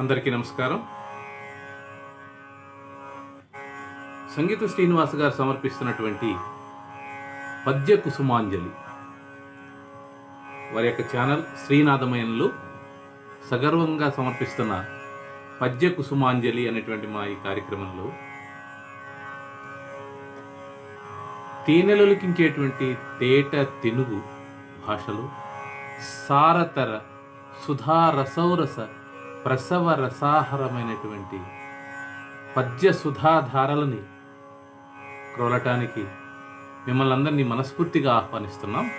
అందరికీ నమస్కారం. సంగీత శ్రీనివాస్ గారు సమర్పిస్తున్నటువంటి పద్య కుసుమాంజలి. వారి యొక్క ఛానల్ శ్రీనాథమయంలో సగర్వంగా సమర్పిస్తున్న పద్య కుసుమాంజలి అనేటువంటి మా ఈ కార్యక్రమంలో తేనెలొలికించేటువంటి తేట తెనుగు భాషలో సారతర సుధా రసౌరస ప్రసవ రసాహరమైనటువంటి పద్య సుధాధారలని క్రోలటానికి మిమ్మల్ని అందరినీ మనస్ఫూర్తిగా ఆహ్వానిస్తున్నాం.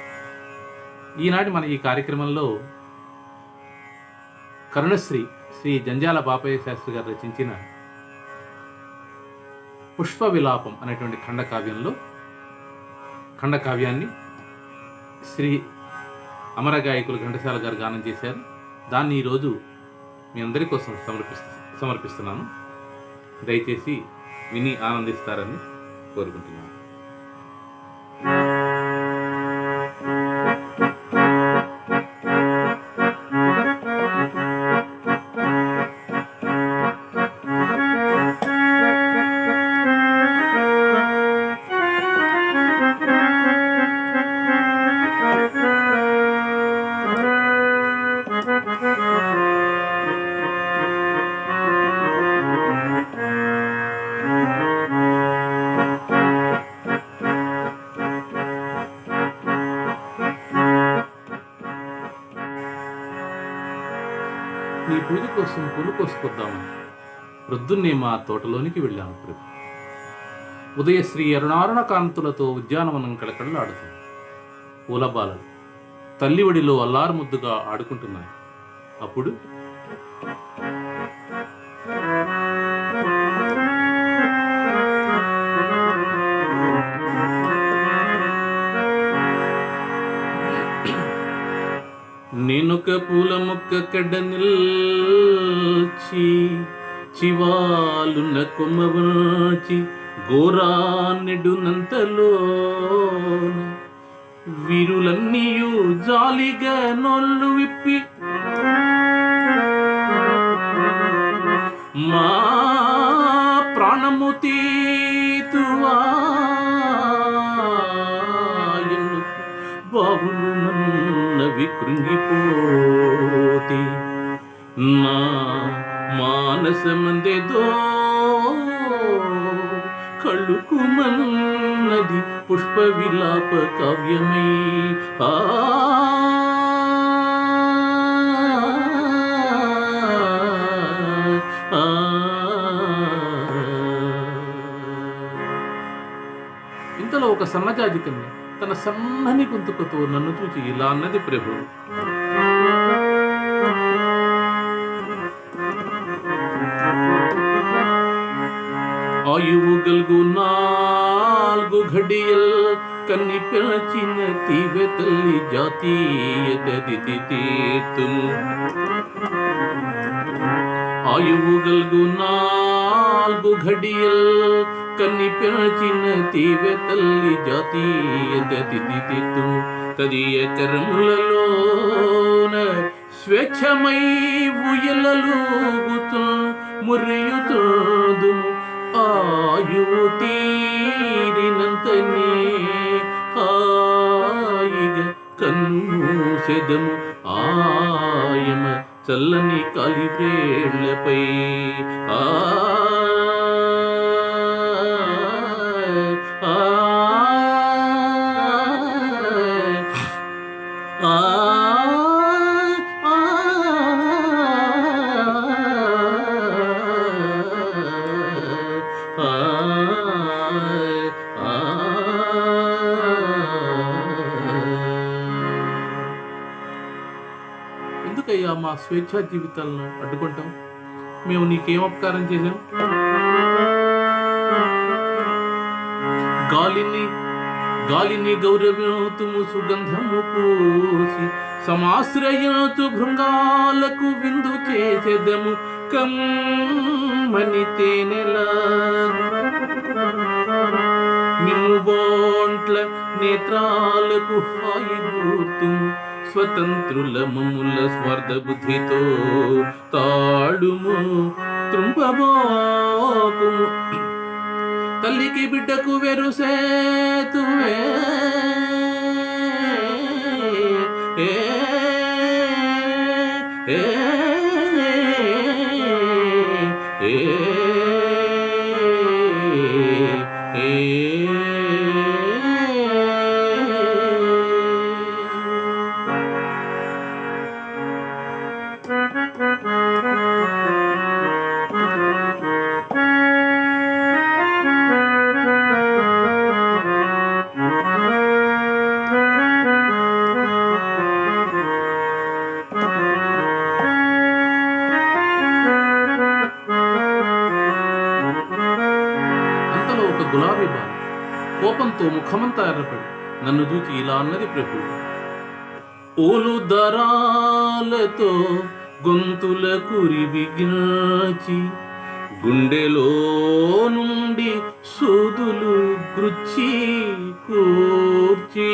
ఈనాటి మన ఈ కార్యక్రమంలో కరుణశ్రీ శ్రీ జంజాల బాపయ్య శాస్త్రి గారు రచించిన పుష్ప విలాపం అనేటువంటి ఖండకావ్యంలో ఖండకావ్యాన్ని శ్రీ అమరగాయకులు ఘంటసాల గారు గానం చేశారు. దాన్ని ఈరోజు మీ అందరి కోసం సమర్పిస్తు సమర్పిస్తున్నాను. దయచేసి విని ఆనందిస్తారని కోరుకుంటున్నాను. నీ పూజ కోసం పూలు కోసుకొద్దామని. ప్రొద్దున్నే మా తోటలోనికి వెళ్ళాను ప్రభు. ఉదయశ్రీ అరుణారుణ కాంతులతో ఉద్యానవనం కళకళలాడుతుంది. పూలబాలలు తల్లివడిలో అల్లారు ముద్దుగా ఆడుకుంటున్నాయి. అప్పుడు పూల మొక్క కడ్డ నిల్చి చివాలున్న కొమ్మవాచి గోరానెడునంతలో వీరులన్నీయు జాలిగా నోళ్ళు విప్పి మా ప్రాణము తీతువా ఎన్ను బావులు మన్నవి కృంగిపోతి. నా మానసమందెదో కళ్ళుకు మన్నది పుష్ప విలాప కావ్యమై ఆ ఇంతలో ఒక సన్నజాజి కన్య. తన సన్నని గొంతుకతో నన్ను చూచి ఇలా అన్నది ప్రభు. ఆయువు గల్గు నాలుగు ఘడియల్ కన్ని పిలచిన తీవె తల్లి జాతీయ దదితి తీర్తుము. ఆయువు కన్ని పిలచిన తీవె తల్లి జాతీయ తదియ కరములలోన స్వేచ్ఛమై ఉయలలుగుతూ మురియుతోదు ఆయువు తీరినంతనే హాయిగా కన్నుసెదము ఆయమ చల్లని కాలివేళ్ళపై ఆ ఎందుకయ్యా మా స్వేచ్ఛా జీవితాలను అడ్డుకుంటాం. మేము నీకేం అపకారం చేశాం? గాలిని గాలిని గౌరవితుము సుగంధము పూసి సమాశ్రయతు భృంగాలకు విందు చేసేదము కమ్మని తేనెల. మిమ్ము బోంట్ల నేత్రాలకు హాయి గుర్తుము స్వతంత్రుల మమ్ముల స్వార్థ బుద్ధితో తాడుము త్రుంపబోకుము తల్లికి బిడ్డకు వెరుసేతువే ఏ ఏ ఏ ముఖమంతా ఎర్రపడి నన్ను దూకి ఇలా అన్నది ప్రభు. ఓలు దరాలతో గొంతుల కురిబిగినాచి గుండెలో నుండి సూదులు గుచ్చి కూర్చి.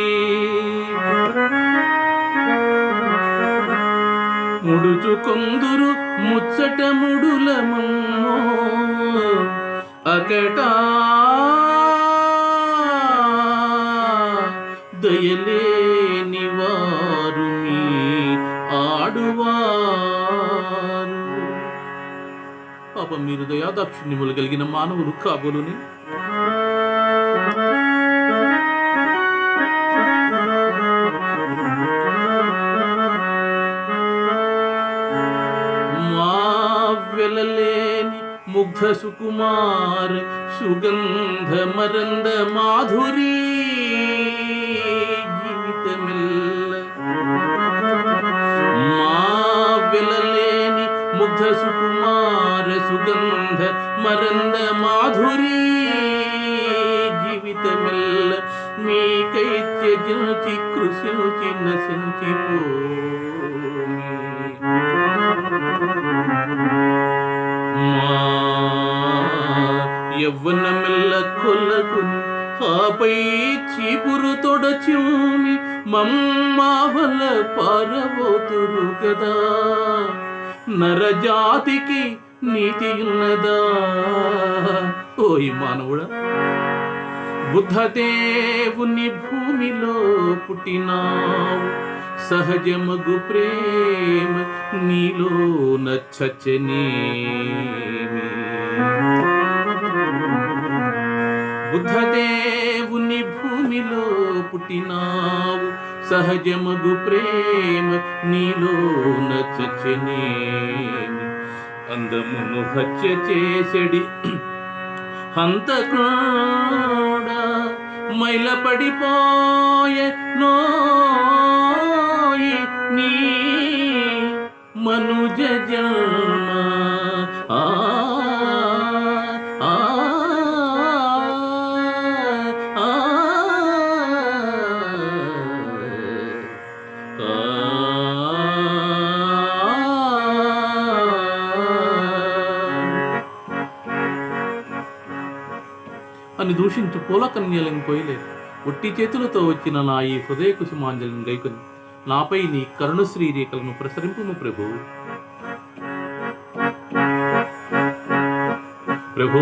ముడుచు కొందురు ముచ్చట ముడుల ముడులమమ్మో అకటా ఆడువారు పాపం మీరు దయాదాక్షిణ్యములు కలిగిన మానవులు కాబోలుని. వెలలేని ముగ్ధ సుకుమార్ సుగంధ మరంద మాధురీ. మరంద మాధురీ జీవితమెల్ల మీకై త్యజించి కృషించి నశించిపోయి యవ్వనమెల్ల కొల్లకు ఆపై చీపురు తొడచూమి మమ్మావల పారబోతురు కదా నరజాతికి నీతి ఉన్నదా ఓయ్ మానవుడా బుద్ధదేవుని భూమిలో పుట్టినావు. సహజమగు ప్రేమ నీలో నచ్చని బుద్ధదేవుని భూమిలో పుట్టినావు. సహజమగు ప్రేమ నీలో నచ్చని అందమును హత్య చేసెడి. హంతకుండా మైల పడిపోయే నోయి నీ మనుజ జన్మ అని దూషించు పూల కన్యలను కోయలేదు ఒట్టి చేతులతో వచ్చిన నా ఈ హృదయ కుసుమాంజలిని గైకొని నాపై నీ కరుణశ్రీ రేఖలను ప్రసరింపుము ప్రభు. ప్రభు.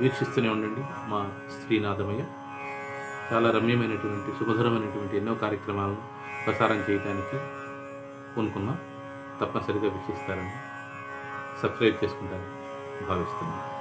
వీక్షిస్తూనే ఉండండి మా శ్రీనాథమయ్య. చాలా రమ్యమైనటువంటి శుభధరమైనటువంటి ఎన్నో కార్యక్రమాలను ప్రసారం చేయడానికి పూనుకున్నాం. తప్పనిసరిగా వీక్షిస్తారని సబ్స్క్రైబ్ చేసుకుంటారని భావిస్తున్నాను